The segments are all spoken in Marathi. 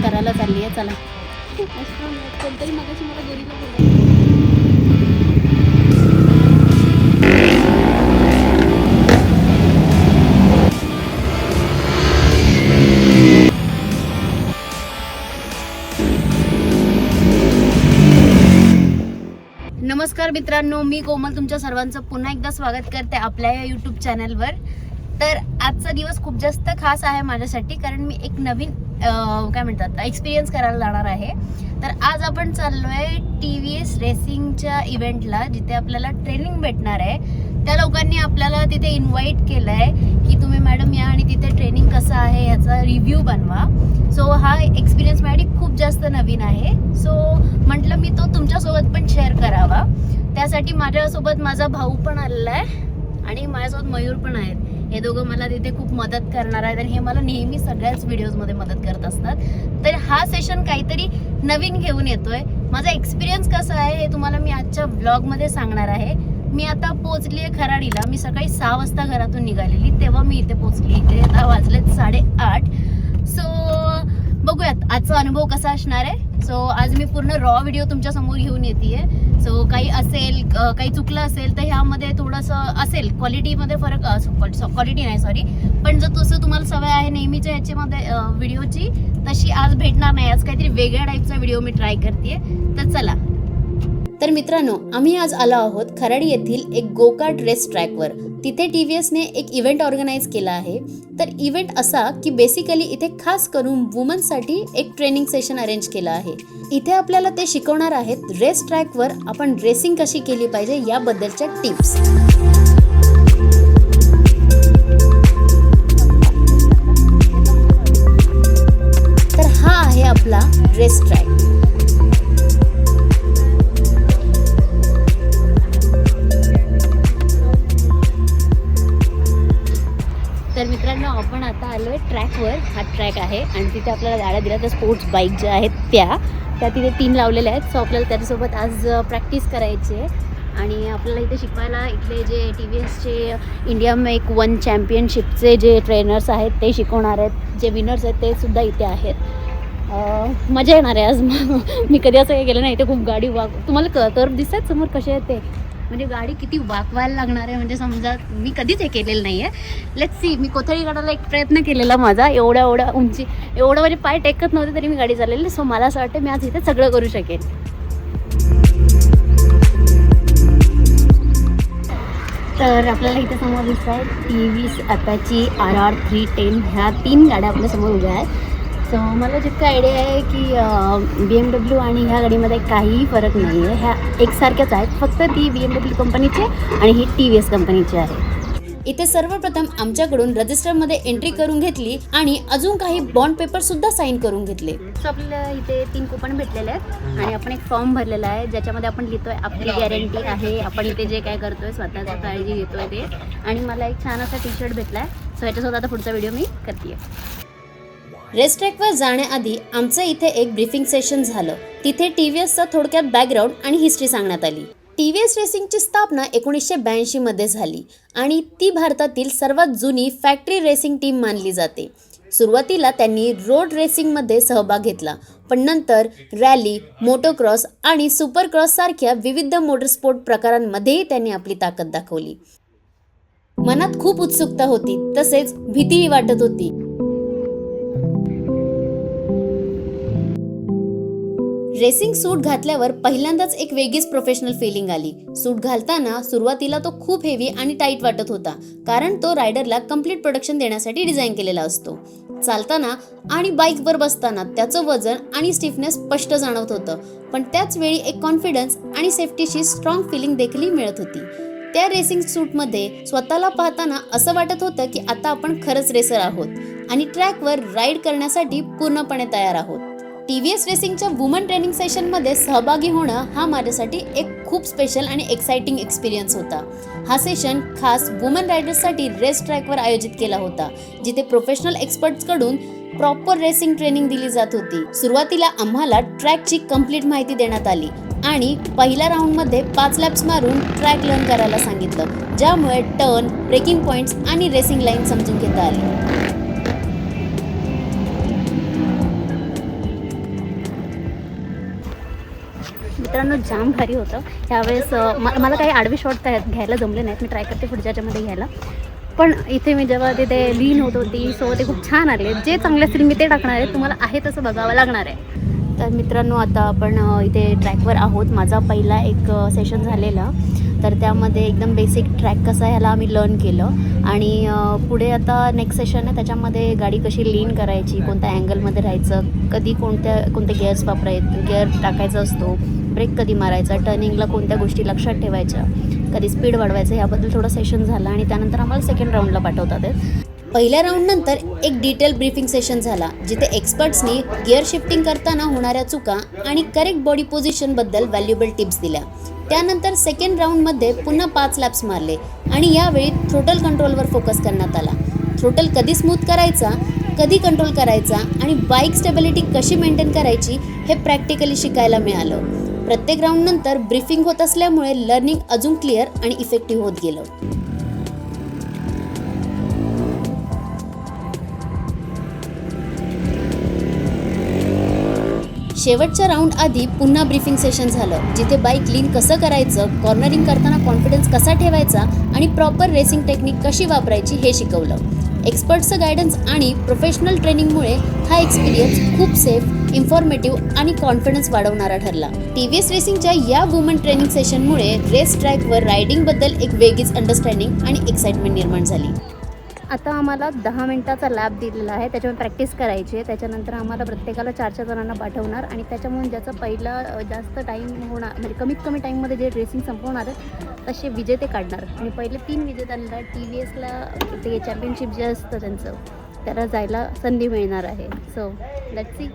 करायला चालली आहे चला. कोणतरी मगाशी मला गोरीला नमस्कार मित्रांनो मी कोमल तुमच्या सर्वांचं पुन्हा एकदा स्वागत करते आपल्या या यूट्यूब चॅनलवर तर आजचा दिवस खूप जास्त खास आहे माझ्यासाठी कारण मी एक नवीन काय म्हणतात एक्सपिरियन्स करायला जाणार आहे. तर आज आपण चाललोय टी व्ही एस रेसिंगच्या इव्हेंटला जिथे आपल्याला ट्रेनिंग भेटणार आहे. त्या लोकांनी आपल्याला तिथे इन्व्हाइट केलं आहे की तुम्ही मॅडम या आणि तिथे ट्रेनिंग कसं आहे याचा रिव्ह्यू बनवा. सो हा एक्सपिरियन्स माझ्यासाठी खूप जास्त नवीन आहे. सो म्हटलं मी तो तुमच्यासोबत पण शेअर करावा. त्यासाठी माझ्यासोबत माझा भाऊ पण आलेला आहे आणि माझ्यासोबत मयूर पण आहेत. हे दोघं मला तिथे खूप मदत करणार आहेत आणि हे मला नेहमी सगळ्याच व्हिडिओजमध्ये मदत करत असतात. तर हा सेशन काहीतरी नवीन घेऊन येतोय. माझा एक्सपिरियन्स कसा आहे हे तुम्हाला मी आजच्या ब्लॉगमध्ये सांगणार आहे. मी आता पोचली आहे खराडीला. मी सकाळी सहा वाजता घरातून निघालेली. तेव्हा मी इथे पोचली इथे आता वाजलेत साडेआठ. सो बघूयात आजचा अनुभव कसा असणार आहे? सो आज मी पूर्ण रॉ व्हिडिओ तुमच्यासमोर घेऊन येते सो काही असेल काही चुकलं असेल तर ह्यामध्ये थोडंसं असेल क्वालिटीमध्ये फरक क्वालिटी नाही सॉरी पण जर तसं तुम्हाला सवय आहे नेहमीच्या ह्याच्यामध्ये व्हिडिओची तशी आज भेटणार नाही. आज काहीतरी वेगळ्या टाईपचा व्हिडिओ मी ट्राय करते तर चला तर मित्रांनो आम्ही आज आलो आहोत खराडी येथील एक गोकार्ट रेस ट्रॅकवर तिथे टी व्ही एसने एक इव्हेंट ऑर्गनाईज केला आहे. तर इव्हेंट असा की बेसिकली इथे खास करून वुमन्ससाठी एक ट्रेनिंग सेशन अरेंज केलं आहे. इथे आपल्याला ते शिकवणार आहेत रेस ट्रॅकवर आपण रेसिंग कशी केली पाहिजे याबद्दलच्या टिप्स तर हा आहे आपला रेस ट्रॅक ट्रॅकवर हा ट्रॅक आहे आणि तिथे आपल्याला गाड्या दिल्या तर स्पोर्ट्स बाईक ज्या आहेत त्या त्या तिथे तीन लावलेल्या आहेत. सो आपल्याला त्याच्यासोबत आज प्रॅक्टिस करायची आहे. आणि आपल्याला इथे शिकवायला इथले जे टी व्ही एसचे इंडिया मेक वन चॅम्पियनशिपचे जे ट्रेनर्स आहेत ते शिकवणार आहेत. जे विनर्स आहेत ते सुद्धा इथे आहेत. मजा येणार आहे आज. मी कधी असं हे केलं नाही. इथे खूप गाडी वाक तुम्हाला क तर दिसतात समोर कसे आहेत ते? म्हणजे गाडी किती वाकवायला लागणार आहे? म्हणजे समजा मी कधीच हे केलेलं नाही आहे लेट सी मी कोथळी काढायला एक प्रयत्न केलेला माझा. एवढ्या एवढ्या उंची एवढं म्हणजे पाय टेकत नव्हते तरी मी गाडी चाललेली सो मला असं वाटतं मी आज इथे सगळं करू शकेन. तर आपल्याला इथे समोर दिसत आहे टी व्ही आताची आर आर थ्री टेन ह्या तीन गाड्या आपल्यासमोर उभ्या आहेत. सो मला जितकं आयडिया आहे की बी एम डब्ल्यू आणि ह्या गाडीमध्ये काहीही फरक नाही आहे ह्या एकसारख्याच आहेत. फक्त ती बी एम डब्ल्यू कंपनीची आहे आणि ही टी व्ही एस कंपनीची आहे. इथे सर्वप्रथम आमच्याकडून रजिस्टरमध्ये एंट्री करून घेतली आणि अजून काही बॉन्ड पेपर सुद्धा साईन करून घेतले. आपल्याला इथे तीन कुपन भेटलेले आहेत आणि आपण एक फॉर्म भरलेला आहे ज्याच्यामध्ये आपण लिहितोय आपली गॅरंटी आहे. आपण इथे जे काय करतोय स्वतःची काळजी घेतोय ते. आणि मला एक छान असा टी शर्ट भेटलाय. सो याच्यासोबत आता पुढचा व्हिडिओ मी करते रेसट्रॅकवर जाण्याआधी आमचं इथे एक ब्रीफिंग सेशन झालं. तिथे टी व्ही एसचा थोडक्यात बॅकग्राऊंड आणि हिस्ट्री सांगण्यात आली. टी व्ही एस रेसिंगची स्थापना एकोणीसशे ब्याऐंशीमध्ये झाली आणि ती भारतातील सर्वात जुनी फॅक्टरी रेसिंग टीम मानली जाते. सुरुवातीला त्यांनी रोड रेसिंगमध्ये सहभाग घेतला पण नंतर रॅली मोटोक्रॉस आणि सुपरक्रॉस सारख्या विविध मोटरस्पोर्ट प्रकारांमध्येही त्यांनी आपली ताकद दाखवली. मनात खूप उत्सुकता होती तसेच भीतीही वाटत होती. रेसिंग सूट घातल्यावर पहिल्यांदाच एक वेगळीच प्रोफेशनल फिलिंग आली. सूट घालताना सुरुवातीला तो खूप हेवी आणि टाईट वाटत होता कारण तो रायडरला कंप्लीट प्रोडक्शन देण्यासाठी डिझाईन केलेला असतो. चालताना आणि बाईकवर बसताना त्याचं वजन आणि स्टिफनेस स्पष्ट जाणवत होतं. पण त्याच वेळी एक कॉन्फिडन्स आणि सेफ्टीची स्ट्रॉंग फिलिंग देखील मिळत होती. त्या रेसिंग सूटमध्ये स्वतःला पाहताना असं वाटत होतं की आता आपण खरंच रेसर आहोत आणि ट्रॅकवर राईड करण्यासाठी पूर्णपणे तयार आहोत. टी व्ही एस रेसिंगच्या वुमन ट्रेनिंग सेशनमध्ये सहभागी होणं हा माझ्यासाठी एक खूप स्पेशल आणि एक्साइटिंग एक्सपिरियन्स होता. हा सेशन खास वुमन रायडर्ससाठी रेस ट्रॅकवर आयोजित केला होता जिथे प्रोफेशनल एक्सपर्ट्सकडून प्रॉपर रेसिंग ट्रेनिंग दिली जात होती. सुरुवातीला आम्हाला ट्रॅकची कंप्लीट माहिती देण्यात आली आणि पहिल्या राऊंडमध्ये पाच लॅप्स मारून ट्रॅक लर्न करायला सांगितलं ज्यामुळे टर्न ब्रेकिंग पॉईंट्स आणि रेसिंग लाईन समजून घेता आली. मित्रांनो जाम भारी होतं. ह्यावेळेस मला काही आडवे शॉट घ्यायला जमले नाहीत. मी ट्राय करते पुढच्या घ्यायला. पण इथे मी जेव्हा तिथे लीन होत होती सो ते खूप छान आले. जे चांगले असतील मी ते टाकणार आहे. तुम्हाला आहे तसं बघावं लागणार आहे. तर मित्रांनो आता आपण इथे ट्रॅकवर आहोत. माझा पहिला एक सेशन झालेला. तर त्यामध्ये एकदम बेसिक ट्रॅक कसा आहे ह्याला आम्ही लर्न केलं. आणि पुढे आता नेक्स्ट सेशन आहे. त्याच्यामध्ये गाडी कशी लीन करायची कोणत्या अँगलमध्ये राहायचं कधी कोणत्या कोणते गिअर्स वापराय गिअर टाकायचा असतो ब्रेक कधी मारायचा टर्निंगला कोणत्या गोष्टी लक्षात ठेवायच्या कधी स्पीड वाढवायचं याबद्दल थोडं सेशन झालं आणि त्यानंतर आम्हाला सेकंड राऊंडला पाठवतात आहेत पहिल्या राऊंडनंतर एक डिटेल ब्रीफिंग सेशन झाला जिथे एक्सपर्ट्सनी गिअर शिफ्टिंग करताना होणाऱ्या चुका आणि करेक्ट बॉडी पोझिशनबद्दल व्हॅल्युबल टिप्स दिल्या. त्यानंतर सेकंड राऊंडमध्ये पुन्हा पाच लॅप्स मारले आणि यावेळी थ्रोटल कंट्रोलवर फोकस करण्यात आला. थ्रोटल कधी स्मूथ करायचा कधी कंट्रोल करायचा आणि बाईक स्टेबिलिटी कशी मेंटेन करायची हे प्रॅक्टिकली शिकायला मिळालं. प्रत्येक राऊंडनंतर ब्रीफिंग होत असल्यामुळे लर्निंग अजून क्लिअर आणि इफेक्टिव्ह होत गेलं. शेवटच्या राऊंड आधी पुन्हा ब्रीफिंग सेशन झालं जिथे बाईक लीन कसं करायचं कॉर्नरिंग करताना कॉन्फिडन्स कसा ठेवायचा आणि प्रॉपर रेसिंग टेक्निक कशी वापरायची हे शिकवलं. एक्सपर्टचं गायडन्स आणि प्रोफेशनल ट्रेनिंगमुळे हा एक्सपिरियन्स खूप सेफ इन्फॉर्मेटिव्ह आणि कॉन्फिडन्स वाढवणारा ठरला. टी व्ही एस रेसिंगच्या या वुमन ट्रेनिंग सेशनमुळे रेस ट्रॅकवर रायडिंगबद्दल एक वेगळीच अंडरस्टँडिंग आणि एक्साइटमेंट निर्माण झाली. आता आम्हाला दहा मिनिटाचा लॅब दिलेला आहे त्याच्यामुळे प्रॅक्टिस करायची आहे. त्याच्यानंतर आम्हाला प्रत्येकाला चार चार जणांना पाठवणार आणि त्याच्यामुळे ज्याचा पहिला जास्त टाईम होणार म्हणजे कमीत कमी टाईममध्ये जे रेसिंग संपवणार आहे तसे विजेते काढणार. आणि पहिले तीन विजेत्यांना टी व्ही एसला ते चॅम्पियनशिप जे असतं त्यांचं त्याला जायला संधी मिळणार आहे. सो दॅट्स सी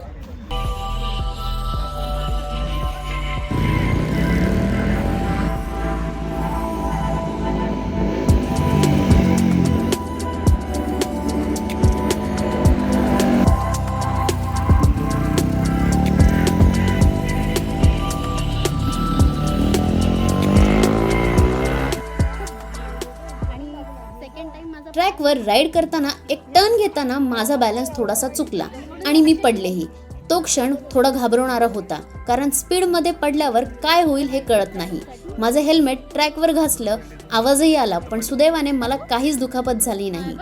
ट्रॅकवर राईड करताना एक टर्न घेताना माझा बॅलन्स थोडासा चुकला आणि मी पडलेही. तो क्षण थोडा घाबरवणारा होता कारण स्पीडमध्ये पडल्यावर काय होईल हे कळत नाही. माझं हेल्मेट ट्रॅकवर घासलं आवाजही आला पण सुदैवाने मला काहीच दुखापत झाली नाही.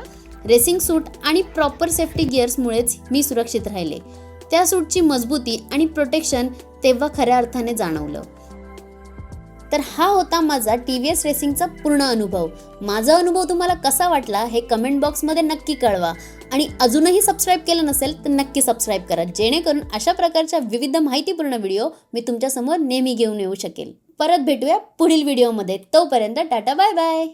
रेसिंग सूट आणि प्रॉपर सेफ्टी गिअर्समुळेच मी सुरक्षित राहिले. त्या सूटची मजबूती आणि प्रोटेक्शन तेव्हा खऱ्या अर्थाने जाणवलं. तर हा होता माझा टी व्ही एस रेसिंगचा पूर्ण अनुभव. माझा अनुभव तुम्हाला कसा वाटला हे कमेंट बॉक्समध्ये नक्की कळवा. आणि अजूनही सबस्क्राईब केलं नसेल तर नक्की सबस्क्राईब करा. जेणेकरून अशा प्रकारच्या विविध माहितीपूर्ण व्हिडिओ मी तुमच्यासमोर नेहमी घेऊन येऊ शकेल. परत भेटूया पुढील व्हिडिओमध्ये तोपर्यंत टाटा बाय बाय